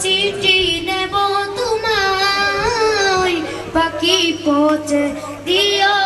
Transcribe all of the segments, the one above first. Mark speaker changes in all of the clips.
Speaker 1: চিঠি দেব তোমায়। পাখি পচে দিও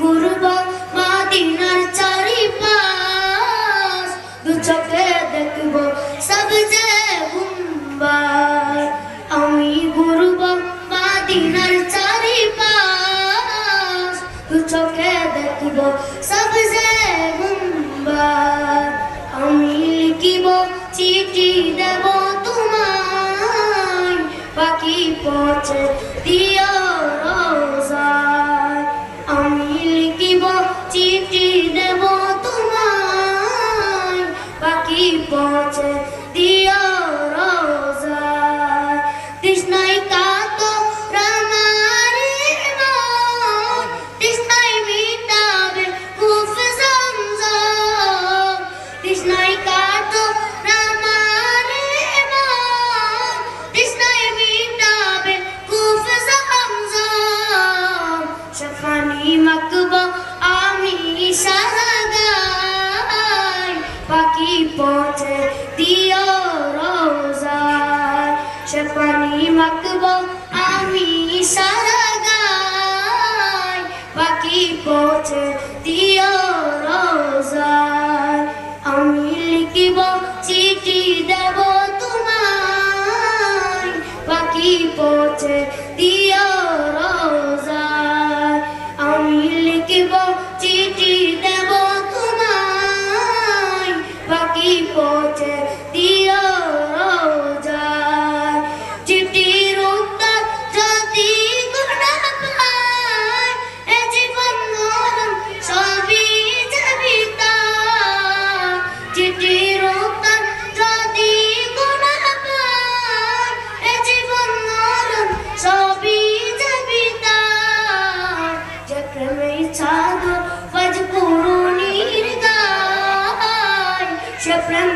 Speaker 1: ঘুরব মদিনার চারিপাশ, দু চোখে দেখব সব যে গুম্বার। আমি ঘুরব মদিনার চারিপাশ, দু চোখে দেখব সব যে গুম্বার। আমি লিখিব চিঠি দেব তোমায় পাখি পৌঁছে দিও চিঠি দেব তোমায়। বাকি পৌঁছে দিও রোজায়। তৃষ্ণায় দিও রোজায় শফানি মাকবা আমি সারাগাই পাখি পৌঁছে দিও রোজায় পাখি পৌঁছে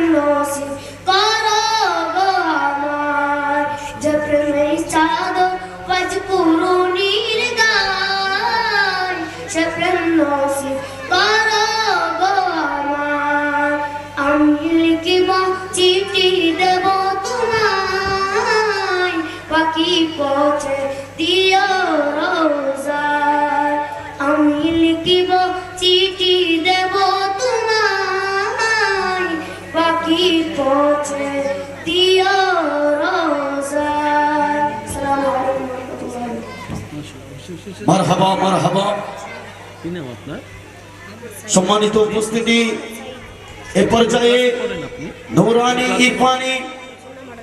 Speaker 1: নসিব করো গো আমার যে প্রেমে চাদর বাজ পুরনির গায় সে প্রেম নসিব করো গো আমার আমি লিখিব চিঠি দেব তোমায় পাখি পৌঁছে দিও রোজায় আমি লিখিব পৌঁছে দিও রোজায় আসসালামু আলাইকুম ওয়া রাহমাতুল্লাহি।
Speaker 2: মারহাবা মারহাবা।
Speaker 3: কি নাম আপনার?
Speaker 2: সম্মানিত উপস্থিতি এ পর্যায়ে নৌরানি ইরফানি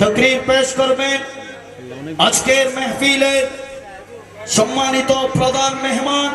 Speaker 2: তকরির পেশ করবেন। আজকের মেহফিলের সম্মানিত প্রধান মেহমান